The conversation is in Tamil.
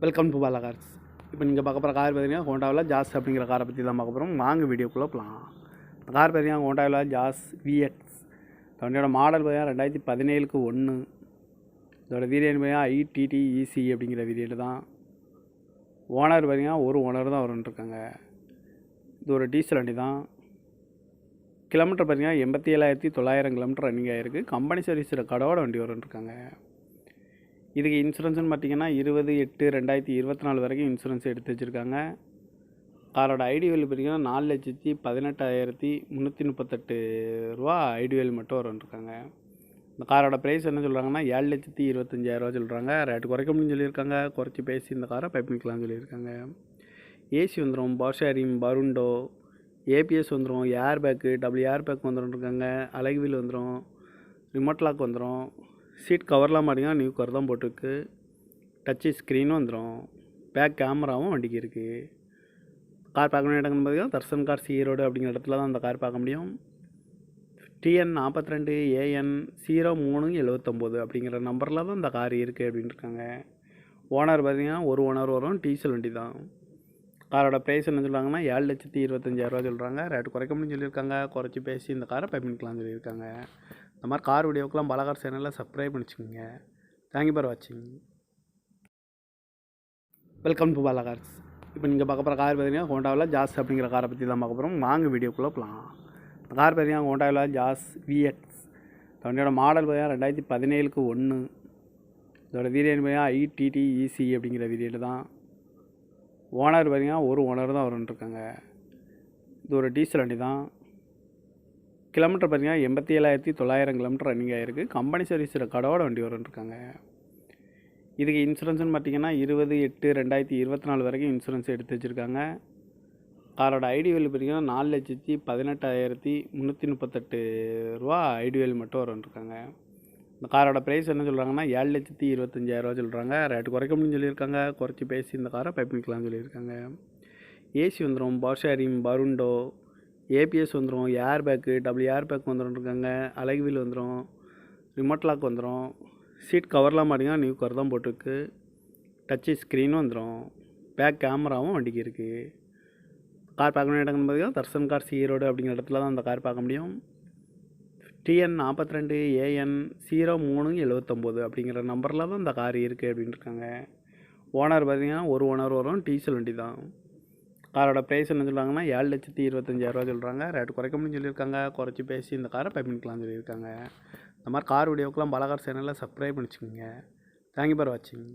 வெல்கம் டு பாலா கார்ஸ் இப்போ நீங்கள் பார்க்க போகிற கார் பார்த்தீங்கன்னா ஹோண்டாவில் ஜாஸ் அப்படிங்கிற காரை பற்றி தான் பார்க்க போகிறோம் வாங்க வீடியோக்குள்ளே போகலாம். இந்த கார் பார்த்தீங்கன்னா ஹோண்டாவில் ஜாஸ் விஎக்ஸ் வண்டியோட மாடல் பார்த்தீங்கன்னா ரெண்டாயிரத்தி பதினேழுக்கு ஒன்று. இதோட வீரியன் பார்த்தீங்கன்னா ஐடிடி இசி அப்படிங்கிற வீரியன் தான். ஓனர் பார்த்தீங்கன்னா ஒரு ஓனர் தான் வருன்ட்ருக்காங்க இது ஒரு டீசல் வண்டி தான். கிலோமீட்டர் பார்த்தீங்கன்னா எண்பத்தி ஏழாயிரத்தி தொள்ளாயிரம் கிலோமீட்டர் ரன்னிங் ஆகிருக்கு கம்பெனி சர்வீஸில் கடவோட வண்டி வரும்ன்ருக்காங்க இதுக்கு இன்சூரன்ஸ்னு பார்த்தீங்கன்னா இருபது எட்டு ரெண்டாயிரத்தி இருபத்தி நாலு வரைக்கும் இன்சூரன்ஸ் எடுத்து வச்சுருக்காங்க. காரோட ஐடி வேல்யூ பார்த்தீங்கன்னா நாலு லட்சத்தி பதினெட்டாயிரத்தி முந்நூற்றி முப்பத்தெட்டு ரூபா ஐடி மட்டும் வரும்ன்ருக்காங்க இந்த காரோட ப்ரைஸ் என்ன சொல்கிறாங்கன்னா ஏழு லட்சத்தி இருபத்தஞ்சாயிரரூவா சொல்கிறாங்க ரேட்டு குறைக்க முடியும்னு சொல்லியிருக்காங்க. குறைச்சி பேசி இந்த காரை பைப்பிக்கலாம்னு சொல்லியிருக்காங்க. ஏசி வந்துடும் பாஷாரிம் பருண்டோ ஏபிஎஸ் வந்துடும் air bag double air bag வந்துடும்ருக்காங்க அழகு வீல் வந்துடும் ரிமோட் லாக் வந்துடும் சீட் கவர்லாம் பார்த்தீங்கன்னா நியூ கவர் தான் போட்டிருக்கு. டச்சு ஸ்க்ரீனும் வந்துடும் பேக் கேமராவும் வண்டிக்கு இருக்குது கார் பார்க்கணும் இடங்கன்னு பார்த்தீங்கன்னா தர்சன் கார் சீரோடு அப்படிங்கிற இடத்துல தான் அந்த கார் பார்க்க முடியும். டிஎன் நாற்பத்தி ரெண்டு ஏஎன் ஜீரோ மூணு எழுவத்தொம்போது அப்படிங்கிற நம்பரில் தான் இந்த கார் இருக்குது அப்படின்னு இருக்காங்க. ஓனர் பார்த்தீங்கன்னா ஒரு ஓனர் வரும் டீசல் வண்டி தான். காரோட ப்ரைஸ் என்ன சொல்கிறாங்கன்னா ஏழு லட்சத்தி இருபத்தஞ்சாயிரரூவா சொல்கிறாங்க ரேட்டு குறைக்க முடியும்னு சொல்லியிருக்காங்க. குறைச்சி பேசி இந்த காரை பயன்படுத்தலாம்னு சொல்லியிருக்காங்க. இந்த மாதிரி கார் வீடியோக்கெலாம் பலகார் சேனலில் சப்ஸ்கிரைப் பண்ணிச்சுக்கோங்க. தேங்க்யூ ஃபார் வாட்சிங் வெல்கம் டு பாலகார்ஸ் இப்போ நீங்கள் பார்க்க போகிற கார் பார்த்தீங்கன்னா ஹோண்டாவில் ஜாஸ் அப்படிங்கிற காரை பற்றி தான் பார்க்க போகிறோம் வாங்க வீடியோக்குள்ளே போகலாம் இந்த கார் பார்த்தீங்கன்னா ஹோண்டாவில் ஜாஸ் விஎக்ஸ் வண்டியோட மாடல் பார்த்தீங்கன்னா ரெண்டாயிரத்தி பதினேழுக்கு ஒன்று. இதோட வீரியன் பார்த்தீங்கன்னா ஐடிடி இசி அப்படிங்கிற வீரியன் தான். ஓனர் பார்த்தீங்கன்னா ஒரு ஓனர் தான் வரும்ன்ருக்காங்க இது ஒரு டீசல் வண்டி தான். கிலோமீட்டர் பார்த்தீங்கன்னா எண்பத்தி ஏழாயிரத்தி தொள்ளாயிரம் கிலோமீட்டர் ரன்னிங் ஆகிருக்கு கம்பெனி சர்வீஸ் ரெக்கார்டோட வண்டி வரும்ன்ருக்காங்க இதுக்கு இன்சூரன்ஸ்னு பார்த்தீங்கன்னா இருபது எட்டு ரெண்டாயிரத்தி இருபத்தி நாலு வரைக்கும் இன்சூரன்ஸ் எடுத்து வச்சுருக்காங்க. காரோட ஐடி வேல்யூ பார்த்தீங்கன்னா நாலு லட்சத்தி பதினெட்டாயிரத்தி முந்நூற்றி முப்பத்தெட்டு ரூபா ஐடி வேல்யூ மட்டும் வரும்ன்ருக்காங்க இந்த காரோட ப்ரைஸ் என்ன சொல்கிறாங்கன்னா ஏழு லட்சத்தி இருபத்தஞ்சாயிரரூவா சொல்கிறாங்க ரேட்டு குறைக்க முடியும்னு சொல்லியிருக்காங்க. குறைச்சி பேசி இந்த காரை பை பண்ணிக்கலாம்னு சொல்லியிருக்காங்க. ஏசி வந்துடும் பர்ஷாரிங் பருண்டோ ஏபிஎஸ் வந்துடும் air bag double air bag வந்துடும்ருக்காங்க அலகுவில் வீல் வந்துடும் ரிமோட் லாக் வந்துடும் சீட் கவர்லாம் பார்த்தீங்கன்னா நியூ கவர் தான் போட்டிருக்கு டச்சு ஸ்க்ரீனும் வந்துடும் பேக் கேமராவும் வண்டிக்கு இருக்குது கார் பார்க்கணும் இடங்கன்னு பார்த்தீங்கன்னா தர்சன் கார் சீரோடு அப்படிங்கிற இடத்துல தான் அந்த கார் பார்க்க முடியும். டிஎன் நாற்பத்தி ரெண்டு ஏஎன் ஜீரோ மூணு எழுவத்தொம்போது அப்படிங்கிற நம்பரில் தான் இந்த கார் இருக்குது அப்படின்ட்டுருக்காங்க ஓனர் பார்த்திங்கன்னா ஒரு ஓனர் வரும் டீசல் வண்டி தான். காரோட ப்ரைஸ் என்ன சொல்கிறாங்கன்னா ஏழு லட்சத்தி இருபத்தஞ்சாயிரரூவா சொல்கிறாங்க ரேட் குறைக்க முடியும்னு சொல்லியிருக்காங்க. குறைச்சி பேசி இந்த காரை பை பண்ணிக்கலாம்னு சொல்லியிருக்காங்க. இந்த மாதிரி கார் வீடியோக்கெலாம் பலகார் சேனலில் சப்ஸ்கிரைப் பண்ணிச்சுக்கோங்க. தேங்க்யூ ஃபார் வாட்சிங்